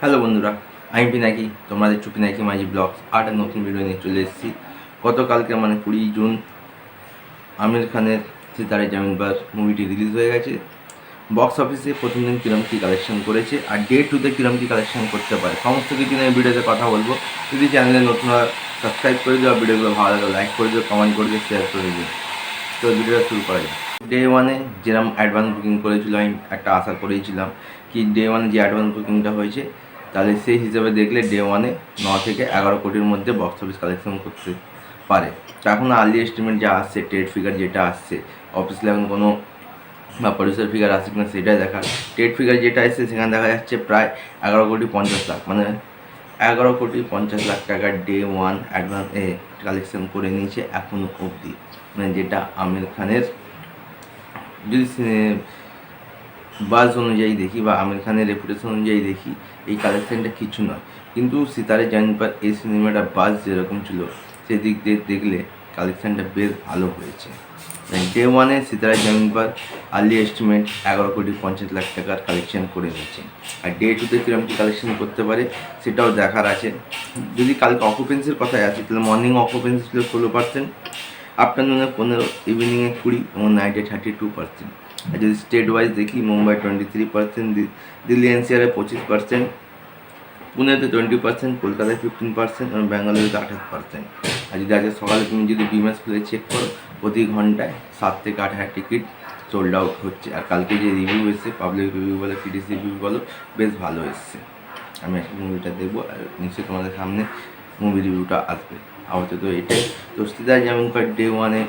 Hello বন্ধুরা, আমি পিনাকি, তোমাদের চুপি নাকি মাঝি ব্লগস, আর নতুন ভিডিও নিয়ে চলে এসেছি। গতকালকে মানে কুড়ি জুন, আমির খানের সিতারে জামিনবার মুভিটি রিলিজ হয়ে গেছে। বক্স অফিসে প্রথম দিন কিরম কী কালেকশন করেছে, আর ডে টুতে কিরম কী কালেকশন করতে পারে, সমস্ত কিছু নিয়ে ভিডিওতে কথা বলব। যদি চ্যানেলে নতুন সাবস্ক্রাইব করে দিও ভিডিওগুলো ভালো লাগে লাইক করে দিও কমেন্ট করে দিও শেয়ার করে দিও। তো ভিডিওটা শুরু করা যায় ডে ওয়ানে যেরকম অ্যাডভান্স বুকিং করেছিল আমি একটা আশা করেছিলাম, কি ডে ওয়ানে যে অ্যাডভান্স বুকিংটা হয়েছে তাহলে সেই হিসাবে দেখলে ডে ওয়ানে ন থেকে এগারো কোটির মধ্যে বক্স অফিস কালেকশন করতে পারে। এখন আর্লি এস্টিমেট যা আসছে ট্রেড ফিগার যেটা আসছে অফিস লেভেল কোনো বা প্রডিউসার ফিগার আসছে কিনা সেটাই দেখা ট্রেড ফিগার যেটা এসছে, সেখানে দেখা যাচ্ছে প্রায় এগারো কোটি পঞ্চাশ লাখ। মানে এগারো কোটি পঞ্চাশ লাখ টাকা ডে ওয়ান অ্যাডভান্স এ কালেকশন করে নিয়েছে এখনও অবধি। মানে যেটা আমির খানের, যদি বাজ অনুযায়ী দেখি বা আমির খানের রেপুটেশন অনুযায়ী দেখি, এই কালেকশানটা কিছু নয়। কিন্তু সিতারে জামিন পার এই সিনেমাটা বাজ যেরকম ছিল, সেদিক দিয়ে দেখলে কালেকশানটা বেশ ভালো হয়েছে। ডে ওয়ানে সিতারা জামিন পার আর্লি এস্টিমেট এগারো কোটি পঞ্চাশ লাখ টাকার কালেকশন করে নিয়েছে। আর ডে টুতে কীরকম কী কালেকশন করতে পারে, সেটাও দেখার আছে। যদি কালকে অকুপেন্সির কথায় আছে তাহলে মর্নিং অকুপেন্সি ছিল ষোলো পার্সেন্ট আফটারনুনে পনেরো ইভিনিংয়ে কুড়ি এবং নাইটে থার্টি টু পার্সেন্ট আর যদি স্টেট ওয়াইজ দেখি Mumbai twenty three percent Delhi এনসিআরে পঁচিশ পার্সেন্ট পুনেতে টোয়েন্টি পার্সেন্ট কলকাতায় ফিফটিন পার্সেন্ট এবং ব্যাঙ্গালোরেতে আঠাশ পার্সেন্ট আর যদি আজকে সকালে তুমি যদি বিমাস খুলে চেক করো প্রতি ঘন্টায় সাত থেকে আট হাজার টিকিট সোল্ড আউট হচ্ছে আর কালকে যে রিভিউ এসছে পাবলিক রিভিউ বলো ক্রিটিস রিভিউ বলো বেশ ভালো এসছে আমি আজকে মুভিটা দেখব আর নিশ্চয়ই তোমাদের সামনে মুভি রিভিউটা আসবে আপাতত এটাই তো সিদার যেমন কার ডে ওয়ানে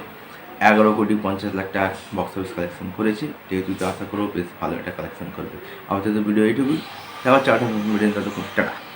এগারো কোটি পঞ্চাশ লাখ টাকা বক্স অফিস কালেকশন করেছে। যেহেতু আশা করব বেশ ভালো একটা কালেকশন করবে। আমাদের ভিডিও এইটুকুই তারপর চারটা ভিডিও ততক্ষণ টাটা